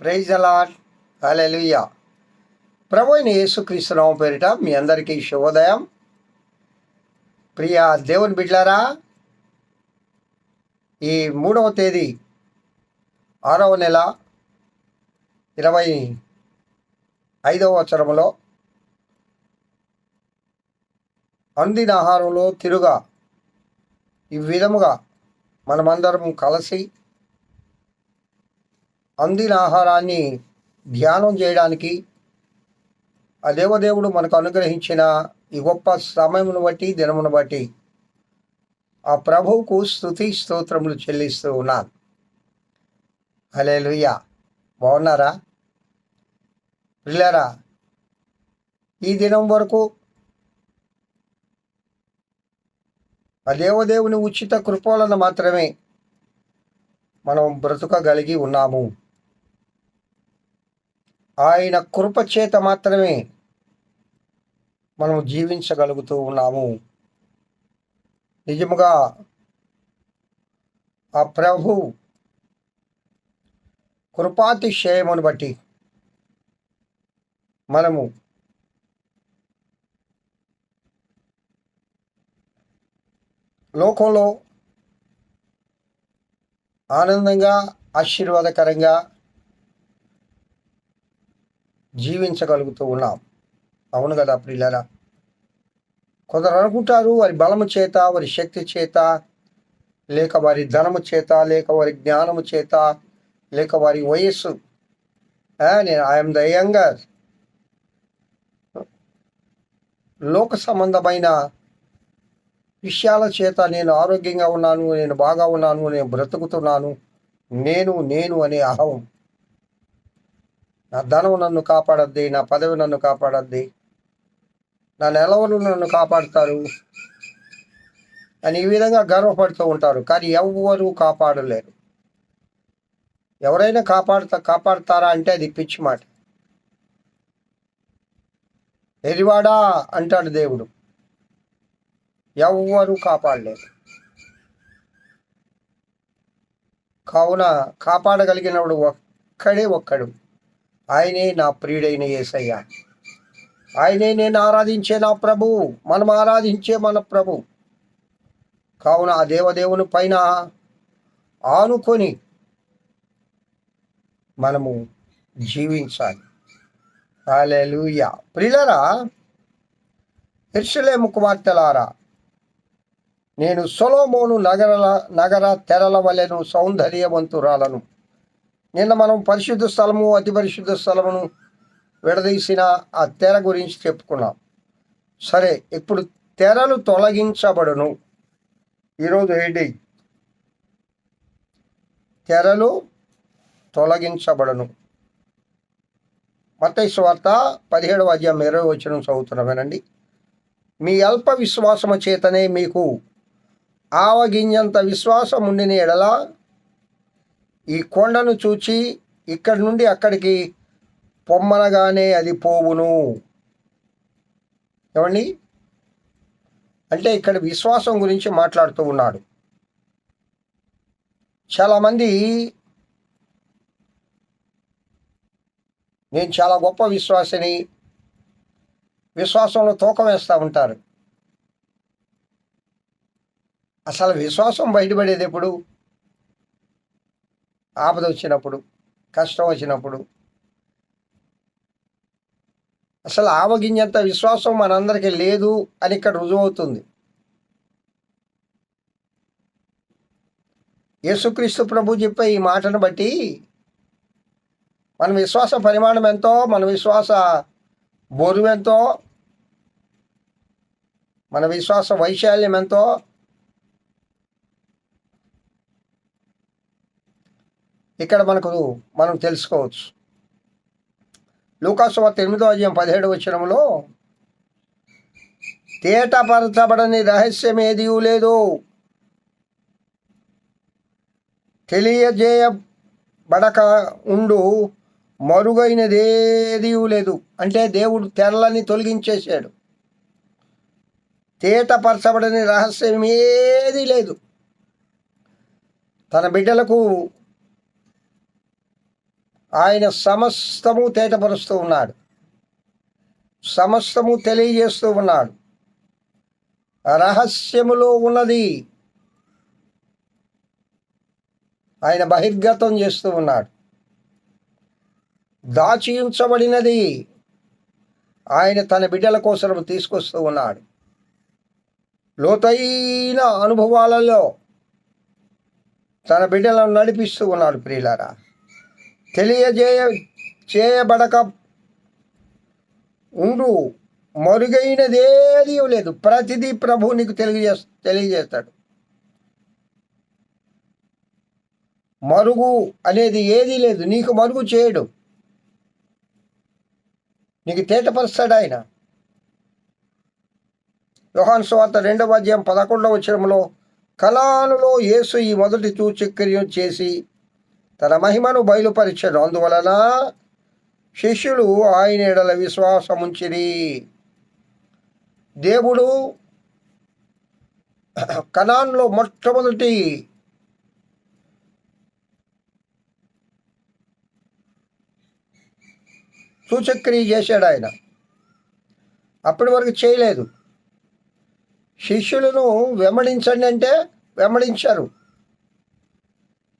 Praise allot హల్లెలూయా. ప్రభు అయిన యేసుక్రీస్తునామ పేరిట మీ అందరికీ శుభోదయం. ప్రియ దేవుని బిడ్లారా ఈ మూడవ తేదీ ఆరవ నెల ఇరవై ఐదవ వచనంలో అందిన ఆహారంలో తిరుగా ఈ విధముగా మనమందరం కలిసి అందిన ఆహారాన్ని ధ్యానం చేయడానికి ఆ దేవదేవుడు మనకు అనుగ్రహించిన ఈ గొప్ప సమయమును బట్టి దినమును బట్టి ఆ ప్రభువుకు స్థుతి స్తోత్రములు చెల్లిస్తూ ఉన్నాను హలే బాగున్నారా? పిల్లరా ఈ దినం వరకు ఆ దేవదేవుని ఉచిత కృపలను మాత్రమే మనం బ్రతుకగలిగి ఉన్నాము. ఆయన కృపచేత మాత్రమే మనం జీవించగలుగుతూ ఉన్నాము. నిజముగా ఆ ప్రభు కృపాతిశయమును బట్టి మనము లోకంలో ఆనందంగా ఆశీర్వాదకరంగా జీవించగలుగుతూ ఉన్నాం. అవును కదా ప్రియులరా? కొందరు అనుకుంటారు వారి బలము చేత వారి శక్తి చేత లేక వారి ధనము చేత లేక వారి జ్ఞానము చేత లేక వారి వయస్సు. నేను ఐఎమ్ ద యంగర్ లోక సంబంధమైన విషయాల చేత నేను ఆరోగ్యంగా ఉన్నాను నేను బాగా ఉన్నాను నేను బ్రతుకుతున్నాను. నేను నేను అనే అహం. నా ధనం నన్ను కాపాడద్ది నా పదవి నన్ను కాపాడద్ది నా నెలవలు నన్ను కాపాడుతారు అని ఈ విధంగా గర్వపడుతూ ఉంటారు. కానీ ఎవ్వరూ కాపాడలేరు. ఎవరైనా కాపాడుతా కాపాడుతారా అంటే అది పిచ్చి మాట. ఎరివాడా అంటాడు దేవుడు. ఎవ్వరూ కాపాడలేరు. కావున కాపాడగలిగినప్పుడు ఒక్కడే ఒక్కడు. ఆయనే నా ప్రియుడైన యేసయ్య ఆయనే నేను ఆరాధించే నా ప్రభు. మనం ఆరాధించే మన ప్రభు. కావున ఆ దేవదేవుని పైన ఆనుకొని మనము జీవించాలి. అలెలుయ ప్రిలరా ఎర్షలేము కుమార్తెలారా నేను సొలోమోను నగరల నగర తెరల వలెను సౌందర్యవంతురాలను. నిన్న మనం పరిశుద్ధ స్థలము అతి పరిశుద్ధ స్థలమును విడదీసిన ఆ తెర గురించి చెప్పుకున్నాం. సరే ఇప్పుడు తెరలు తొలగించబడును. ఈరోజు ఏంటి? తెరలు తొలగించబడును. మత్తయి వార్త పదిహేడవ అధ్యాయం ఇరవై వచ్చిన చదువుతున్నామేనండి మీ అల్ప విశ్వాసము చేతనే మీకు ఆవగింజంత విశ్వాసం ఉండిన ఎడల ఈ కొండను చూచి ఇక్కడి నుండి అక్కడికి పొమ్మనగానే అది పోవును. ఏమండి? అంటే ఇక్కడ విశ్వాసం గురించి మాట్లాడుతూ ఉన్నాడు. చాలామంది నేను చాలా గొప్ప విశ్వాసిని విశ్వాసంలో తూకం వేస్తూ ఉంటారు. అసలు విశ్వాసం బయటపడేది ఎప్పుడు? ఆపద వచ్చినప్పుడు కష్టం వచ్చినప్పుడు అసలు ఆవగింజంత విశ్వాసం మనందరికీ లేదు అని ఇక్కడ రుజువవుతుంది. యేసుక్రీస్తు ప్రభు చెప్పే ఈ మాటను బట్టి మన విశ్వాస పరిమాణం ఎంతో మన విశ్వాస బోరువెంతో మన విశ్వాస వైశాల్యం ఎంతో ఇక్కడ మనకు మనం తెలుసుకోవచ్చు. లూకాసు వార్త ఎనిమిదో అధ్యాయం పదిహేడు వచ్చినములో తేటపరచబడని రహస్యం ఏది లేదు. తెలియజేయబడక ఉండు మరుగైనదేది లేదు. అంటే దేవుడు తెరలని తొలగించేశాడు. తేటపరచబడని రహస్యం ఏది లేదు. తన బిడ్డలకు ఆయన సమస్తము తేటపరుస్తూ ఉన్నాడు. సమస్తము తెలియజేస్తూ ఉన్నాడు. రహస్యములో ఉన్నది. ఆయన బహిర్గతం చేస్తూ ఉన్నాడు. దాచి ఉంచబడినది ఆయన తన బిడ్డల కోసం తీసుకొస్తూ ఉన్నాడు. లోతైన అనుభవాలలో తన బిడ్డలను నడిపిస్తూ ఉన్నాడు ప్రియులారా. తెలియజేయ చేయబడక. ఉండు మరుగైనదేది లేదు. ప్రతిదీ ప్రభు నీకు తెలియజే తెలియజేస్తాడు. మరుగు అనేది ఏదీ లేదు. నీకు మరుగు చేయడు. నీకు తేటపరుస్తాడు ఆయన. యోహాన్ స్వార్త రెండవ అధ్యాయం పదకొండవ వచ్చరంలో కలానులో యేసు ఈ మొదటి చూచక్రియం చేసి తన మహిమను బయలుపరిచాడు అందువలన శిష్యులు ఆయన ఎడల విశ్వాసముంచిరి. దేవుడు కణాన్లో మొట్టమొదటి సూచక్రియ చేశాడు ఆయన అప్పటి వరకు చేయలేదు. శిష్యులను వెంబడించండి అంటే వెంబడించారు.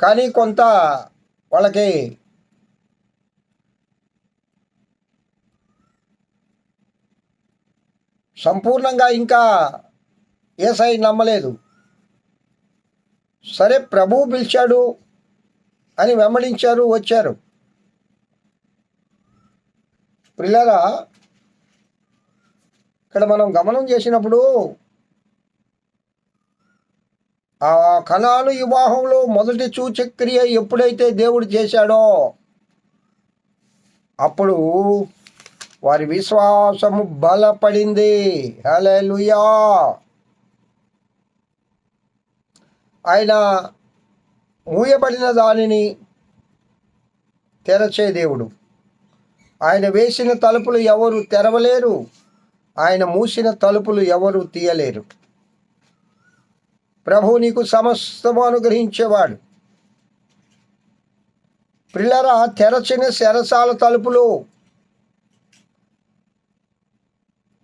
కానీ కొంత వాళ్ళకి సంపూర్ణంగా ఇంకా ఏసై నమ్మలేదు. సరే ప్రభు పిలిచాడు అని వెంబడించారు వచ్చారు. పిల్లరా ఇక్కడ మనం గమనం చేసినప్పుడు ఆ కణాలు వివాహంలో మొదటి సూచక్రియ ఎప్పుడైతే దేవుడు చేశాడో అప్పుడు వారి విశ్వాసము బలపడింది. హల్లెలూయా. ఆయన మూయబడిన దానిని తెరచే దేవుడు. ఆయన వేసిన తలుపులు ఎవరు తెరవలేరు. ఆయన మూసిన తలుపులు ఎవరు తీయలేరు. ప్రభు నీకు సమస్తము అనుగ్రహించేవాడు. పిల్లరా తెరచిన శరసాల తలుపులు.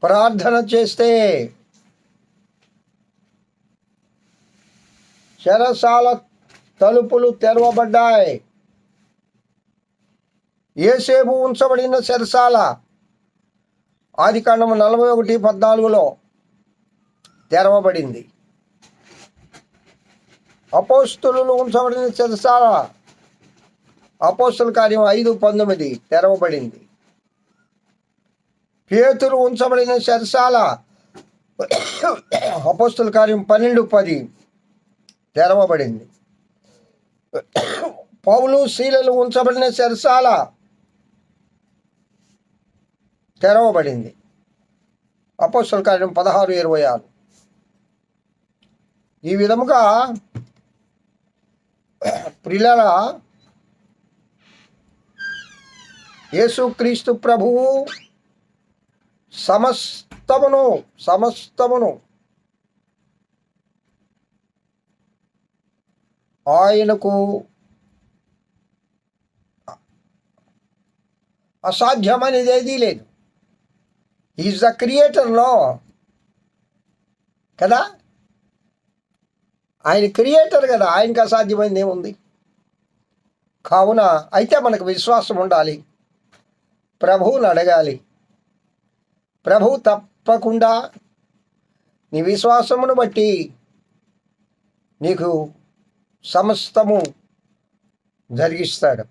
ప్రార్థన చేస్తే శరసాల తలుపులు తెరవబడ్డాయి. ఏసేపు ఉంచబడిన శరసాల. ఆది కాండము నలభై ఒకటి పద్నాలుగులో తెరవబడింది. అపోస్తులు ఉంచబడిన చెరసాల అపోస్తుల కార్యం ఐదు పంతొమ్మిది తెరవబడింది. పేతురు ఉంచబడిన చెరసాల అపోస్తుల కార్యం పన్నెండు పది తెరవబడింది. పౌలు శీలలు ఉంచబడిన చెరసాల తెరవబడింది. అపోస్తుల కార్యం పదహారు ఇరవై ఆరు. ఈ విధముగా ప్రిలరా యేసుక్రీస్తు ప్రభువు సమస్తమును సమస్తమును ఆయనకు అసాధ్యమనేది ఏదీ లేదు ఈజ్ ద క్రియేటర్లో కదా? ఆయన క్రియేటర్ కదా? ఆయనకి అసాధ్యమైంది ఏముంది కావున అయితే మనకు విశ్వాసం ఉండాలి. ప్రభువుని అడగాలి. ప్రభు తప్పకుండా నీ విశ్వాసమును బట్టి నీకు సమస్తము జరిగిస్తాడు.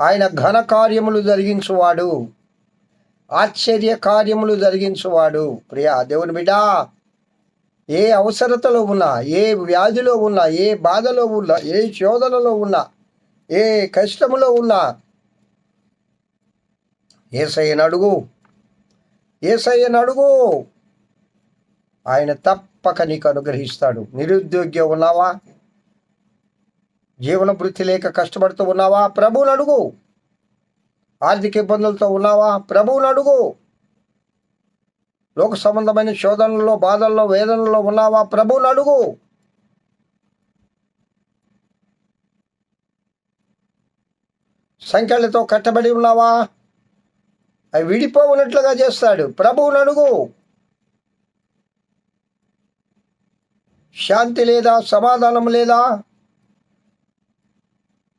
ఆయన ఘన కార్యములు జరిగించువాడు. ఆశ్చర్య కార్యములు జరిగించువాడు. ప్రియా దేవుని బిడ్డా ఏ అవసరతలో ఉన్నా ఏ వ్యాధిలో ఉన్నా ఏ బాధలో ఉన్నా ఏ శోధనలో ఉన్నా ఏ కష్టములో ఉన్నా? ఏసయ్యను అడుగు. ఏసయ్యను అడుగు. ఆయన తప్పక నీకు అనుగ్రహిస్తాడు. నిరుద్యోగ్యం ఉన్నావా? జీవన వృత్తి లేక కష్టపడుతూ ఉన్నావా? ప్రభువును అడుగు. ఆర్థిక ఇబ్బందులతో ఉన్నావా? ప్రభువును అడుగు. లోక సంబంధమైన శోధనలో బాధల్లో వేదనలో ఉన్నావా? ప్రభువును అడుగు. సంఖ్యలతో కట్టబడి ఉన్నావా? అవి విడిపోవునట్లుగా చేస్తాడు. ప్రభువును అడుగు. శాంతి లేదా సమాధానం లేదా?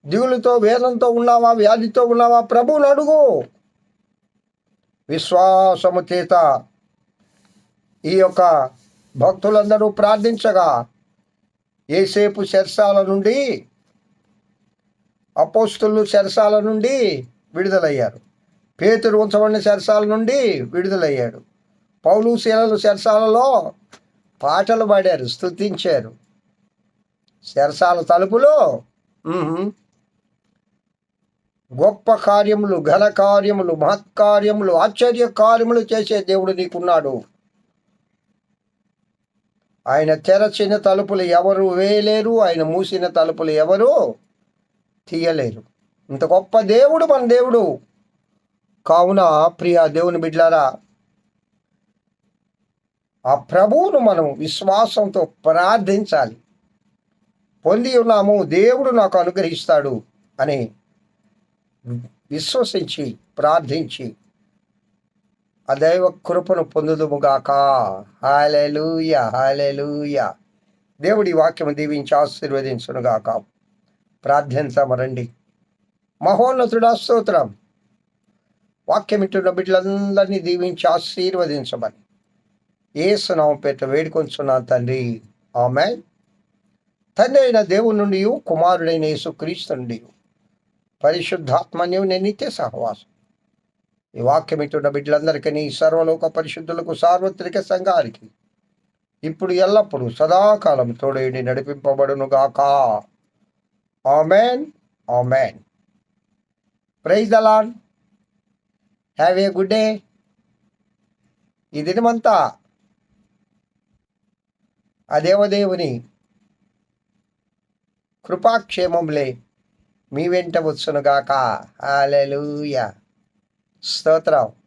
దిగులుతో వేదంతో ఉన్నావా? వ్యాధితో ఉన్నావా? ప్రభువును అడుగు. విశ్వాసము చేత ఈ యొక్క భక్తులందరూ ప్రార్థించగా ఏసేపు శర్సాల నుండి అపోస్తులు శరసాల నుండి విడుదలయ్యారు. పేతురు ఉంచబడిన శరసాల నుండి విడుదలయ్యాడు. పౌలు శీలలు శరసాలలో పాటలు పాడారు స్థుతించారు సెరసాల తలుపులో గొప్ప కార్యములు ఘన కార్యములు మహత్కార్యములు ఆశ్చర్య కార్యములు చేసే దేవుడు నీకున్నాడు. ఆయన తెరచిన తలుపులు ఎవరు వేయలేరు ఆయన మూసిన తలుపులు ఎవరు తీయలేరు. ఇంత గొప్ప దేవుడు మన దేవుడు. కావున ప్రియ దేవుని బిడ్లారా ఆ ప్రభువును మనం విశ్వాసంతో ప్రార్థించాలి. పొంది ఉన్నాము దేవుడు నాకు అనుగ్రహిస్తాడు అని విశ్వసించి ప్రార్థించి ఆ దైవ కృపను పొందుదుముగాక హాలెలూయ హాలెలూయ దేవుడి వాక్యం దీవించి ఆశీర్వదించునుగాక ప్రార్థించమరండి మహోన్నతుడా స్తోత్రం. వాక్యమిట్టున్న బిడ్డలందరినీ దీవించి ఆశీర్వదించమని ఏసునామం పేట వేడుకొంచున్నాను తండ్రి. ఆమె తండ్రి అయిన దేవుని నుండి కుమారుడైన యేసుక్రీస్తు నుండి పరిశుద్ధాత్మన్యం నిత్య సహవాసం. ఈ వాక్యం ఇట్టున్న బిడ్డలందరికీ సర్వలోక పరిశుద్ధులకు సార్వత్రిక సంఘానికి ఇప్పుడు ఎల్లప్పుడూ సదాకాలం తోడేడి నడిపింపబడునుగాకా. Amen amen praise the lord have a good day ఈ దినమంతా ఆ దేవదేవుని కృపాక్షేమంలే మీ వెంట వచ్చునుగాక. హాలెలూయ స్తోత్రం.